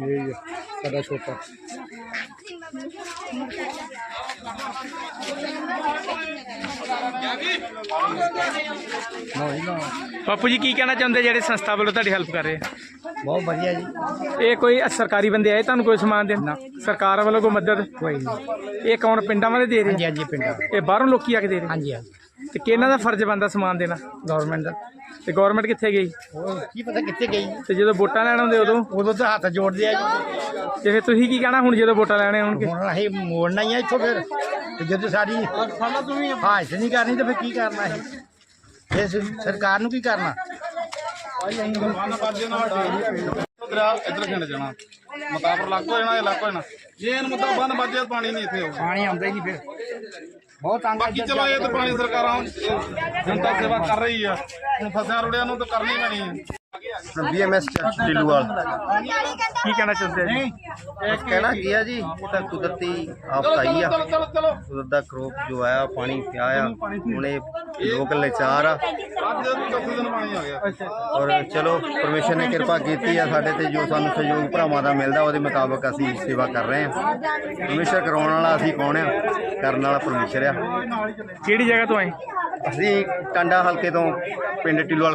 ਇਹ ਹੀ ਆ ਸਾਡਾ ਛੋਟਾ ਨਹੀਂ ਨਾ ਬਾਪੂ ਜੀ ਕੀ ਕਹਿਣਾ ਚਾਹੁੰਦੇ ਜਿਹੜੇ ਸੰਸਥਾ ਵੱਲੋਂ ਤੁਹਾਡੀ ਹੈਲਪ ਕਰ ਰਹੇ ਆ? ਬਹੁਤ ਵਧੀਆ ਜੀ। ਇਹ ਕੋਈ ਸਰਕਾਰੀ ਬੰਦੇ ਆਏ ਤੁਹਾਨੂੰ ਕੋਈ ਸਮਾਨ ਦੇਣ? ਸਰਕਾਰ ਵੱਲੋਂ ਕੋਈ ਮਦਦ? ਕੋਈ ਨਹੀਂ। ਇਹ ਕੌਣ? ਪਿੰਡਾਂ ਵਾਲੇ ਦੇ ਰਹੇ ਹਾਂਜੀ ਹਾਂਜੀ ਪਿੰਡਾਂ। ਇਹ ਬਾਹਰੋਂ ਲੋਕੀ ਆ ਕੇ ਦੇ ਰਹੇ ਹਾਂਜੀ ਹਾਂਜੀ। ਤੇ ਕਿਹਨਾਂ ਦਾ ਫਰਜ਼ ਬੰਦਾ ਸਮਾਨ ਦੇਣਾ? ਗਵਰਨਮੈਂਟ ਦਾ। ਤੇ ਗਵਰਨਮੈਂਟ ਕਿੱਥੇ ਗਈ? ਉਹ ਕੀ ਪਤਾ ਕਿੱਥੇ ਗਈ? ਤੇ ਜਦੋਂ ਵੋਟਾਂ ਲੈਣ ਆਉਂਦੇ ਉਦੋਂ? ਉਦੋਂ ਤਾਂ ਹੱਥ ਜੋੜਦੇ ਆ ਜੀ। ਤੇ ਫਿਰ ਤੁਸੀਂ ਕੀ ਕਹਿਣਾ ਹੁਣ ਜਦੋਂ ਵੋਟਾਂ ਲੈਣੇ ਆਉਣਗੇ? ਹੁਣ ਅਸੀਂ ਮੋੜਨਾ ਹੀ ਆ ਇੱਥੋਂ ਫਿਰ। ਤੇ ਜਦੋਂ ਸਾਡੀ ਹਾਜ਼ਰ ਨਹੀਂ ਕਰਨੀ ਤੇ ਫਿਰ ਕੀ ਕਰਨਾ ਹੈ ਇਹ ਸ- ਸਰਕਾਰ ਨੂੰ ਕੀ ਕਰਨਾ? ਇੱਧਰ ਖਿੰਡ ਜਾਣਾ ਮਤਾਪਰ ਲੱਗ ਹੋ ਜਾਣਾ ਇਹ ਲੱਗ ਹੋ ਜਾਣਾ ਜੇ ਇਹਨ ਮੁੱਦਾ ਬੰਨ ਵੱਜਿਆ ਪਾਣੀ ਨਹੀਂ ਇੱਥੇ ਪਾਣੀ ਆਉਂਦਾ ਹੀ ਨਹੀਂ ਫਿਰ। ਬਹੁਤ ਤੰਗ ਬਾਕੀ ਚਲੋ ਇਹ ਤਾਂ ਪਾਣੀ ਸਰਕਾਰਾਂ ਜਨਤਾ ਸੇਵਾ ਕਰ ਰਹੀ ਆ। ਫਸਿਆ ਰੁੜਿਆ ਨੂੰ ਤਾਂ ਕਰਨੀ ਪੈਣੀ ਹੈ ਬੀਐਮਐਸ ਢਿੱਲੂਵਾਲ। ਕੀ ਕਹਿਣਾ ਚਾਹੁੰਦੇ ਜੀ? ਕਹਿਣਾ ਕੀ ਆ ਜੀ? ਇਹ ਤਾਂ ਕੁਦਰਤੀ ਆਫਤ ਆਈ ਆ। ਕੁਦਰਤ ਦਾ ਕਰੋਪ ਜੋ ਆਇਆ ਪਾਣੀ ਪਿਆ ਆ। ਹੁਣ ਇਹ ਲੋਕ ਲਾਚਾਰ ਆ। ਅੱਜ ਚੌਥੇ ਦਿਨ ਪਾਣੀ ਆ। ਗਿਆ ਔਰ ਚਲੋ ਪਰਮੇਸ਼ਰ ਨੇ ਕਿਰਪਾ ਕੀਤੀ ਆ ਸਾਡੇ ਤੇ ਜੋ ਸਾਨੂੰ ਸਹਿਯੋਗ ਭਰਾਵਾਂ ਦਾ ਮਿਲਦਾ ਉਹਦੇ ਮੁਤਾਬਕ ਅਸੀਂ ਸੇਵਾ ਕਰ ਰਹੇ ਹਾਂ। ਪਰਮੇਸ਼ਰ ਕਰਾਉਣ ਵਾਲਾ ਅਸੀਂ ਕੌਣ ਆ? ਕਰਨ ਵਾਲਾ ਪਰਮੇਸ਼ਰ ਆ। ਕਿਹੜੀ ਜਗ੍ਹਾ ਤੋਂ ਆਏ? ਅਸੀਂ ਟਾਂਡਾ ਹਲਕੇ ਤੋਂ ਪਿੰਡ ਢਿੱਲੂਵਾਲ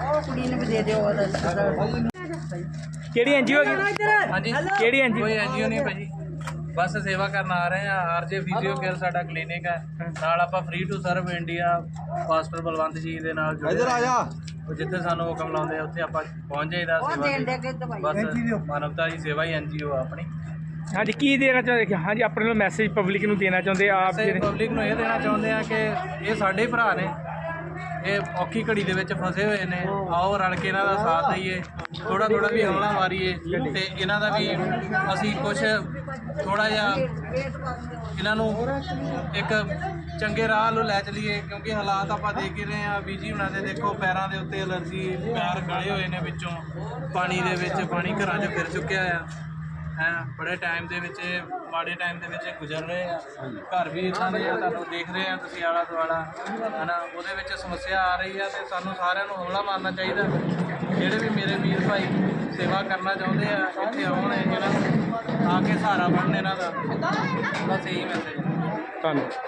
ਉਹ ਕੁੜੀ ਨੂੰ ਵੀ ਦੇ ਦਿਓ ਉਹਦਾ ਕਿਹੜੀ ਐਨਜੀਓ ਹੈਗੀ ਹਾਂਜੀ ਕਿਹੜੀ ਐਨਜੀਓ ਕੋਈ ਐਨਜੀਓ ਨਹੀਂ ਭਾਜੀ। ਬਸ ਸੇਵਾ ਕਰਨ ਆ ਰਹੇ ਆ ਆਰਜੇ ਫਿਜ਼ੀਓ ਕੇਅਰ ਸਾਡਾ ਕਲੀਨਿਕ ਹੈ। ਨਾਲ ਆਪਾਂ free to serve India master Balwant ji ਦੇ ਨਾਲ ਜੁੜੇ ਇੱਧਰ ਆ ਜਾ। ਜਿੱਥੇ ਸਾਨੂੰ ਹੁਕਮ ਲਾਉਂਦੇ ਆ ਉੱਥੇ ਆਪਾਂ ਪਹੁੰਚ ਜਾਈਦਾ ਉਹ ਸੇਵਾ ਦੇਣ ਦੇ। ਕੇ ਦਵਾਈ ਬਸ ਮਾਨਵਤਾ ਦੀ ਸੇਵਾ ਹੀ ਐਨਜੀਓ ਆ ਆਪਣੀ। ਹਾਂਜੀ ਕੀ ਦੇਣਾ ਚਾਹੁੰਦੇ? ਹਾਂਜੀ ਆਪਣੇ ਨੂੰ ਮੈਸੇਜ ਪਬਲਿਕ ਨੂੰ ਦੇਣਾ ਚਾਹੁੰਦੇ ਆਪ ਅਸੀਂ ਜਿਹੜੇ ਪਬਲਿਕ ਨੂੰ ਇਹ ਦੇਣਾ ਚਾਹੁੰਦੇ ਆ ਕਿ ਇਹ ਸਾਡੇ ਭਰਾ ਨੇ। ਇਹ ਔਖੀ ਘੜੀ ਦੇ ਵਿੱਚ ਫਸੇ ਹੋਏ ਨੇ। ਆਓ ਰਲ ਕੇ ਇਹਨਾਂ ਦਾ ਸਾਥ ਦਈਏ। ਥੋੜਾ ਥੋੜਾ ਵੀ ਹੌਲਾ ਮਾਰੀਏ ਤੇ ਇਹਨਾਂ ਦਾ ਵੀ ਅਸੀਂ ਕੁਝ ਥੋੜਾ ਜਿਹਾ ਇਹਨਾਂ ਨੂੰ ਇੱਕ ਚੰਗੇ ਰਾਹ ਨੂੰ ਲੈ ਚਲੀਏ, ਕਿਉਂਕਿ ਹਾਲਾਤ ਆਪਾਂ ਦੇਖ ਹੀ ਰਹੇ ਆ ਬੀਜੀ ਹੁਣਾਂ ਦੇ ਦੇਖੋ ਪੈਰਾਂ ਦੇ ਉੱਤੇ ਅਲਰਜੀ, ਪੈਰ ਗਲੇ ਹੋਏ ਨੇ ਵਿੱਚੋਂ, ਪਾਣੀ ਦੇ ਵਿੱਚ, ਪਾਣੀ ਘਰਾਂ 'ਚ ਫਿਰ ਚੁੱਕਿਆ ਆ। ਹੈ, ਬੜੇ ਟਾਈਮ ਦੇ ਵਿੱਚ ਇਹ ਮਾੜੇ ਟਾਈਮ ਦੇ ਵਿੱਚ ਇਹ ਗੁਜ਼ਰ ਰਹੇ ਆ। ਘਰ ਵੀ ਇਦਾਂ ਦੇ ਆ, ਤੁਹਾਨੂੰ ਦੇਖ ਰਹੇ ਆ ਤੁਸੀਂ ਆਲਾ ਦੁਆਲਾ। ਹਨਾ, ਉਹਦੇ ਵਿੱਚ ਸਮੱਸਿਆ ਆ ਰਹੀ ਆ ਤੇ ਸਾਨੂੰ ਸਾਰਿਆਂ ਨੂੰ ਹੌਲਾ ਮਾਰਨਾ ਚਾਹੀਦਾ। ਜਿਹੜੇ ਵੀ ਮੇਰੇ ਵੀਰ ਭਾਈ ਸੇਵਾ ਕਰਨਾ ਚਾਹੁੰਦੇ ਆ, ਇੱਥੇ ਆਉਣ ਇਹਨਾਂ ਨੂੰ ਆ ਕੇ ਸਹਾਰਾ ਬਣਨ ਇਹਨਾਂ ਦਾ। ਬਸ ਇਹੀ ਮੈਸੇਜ ਧੰਨਵਾਦ।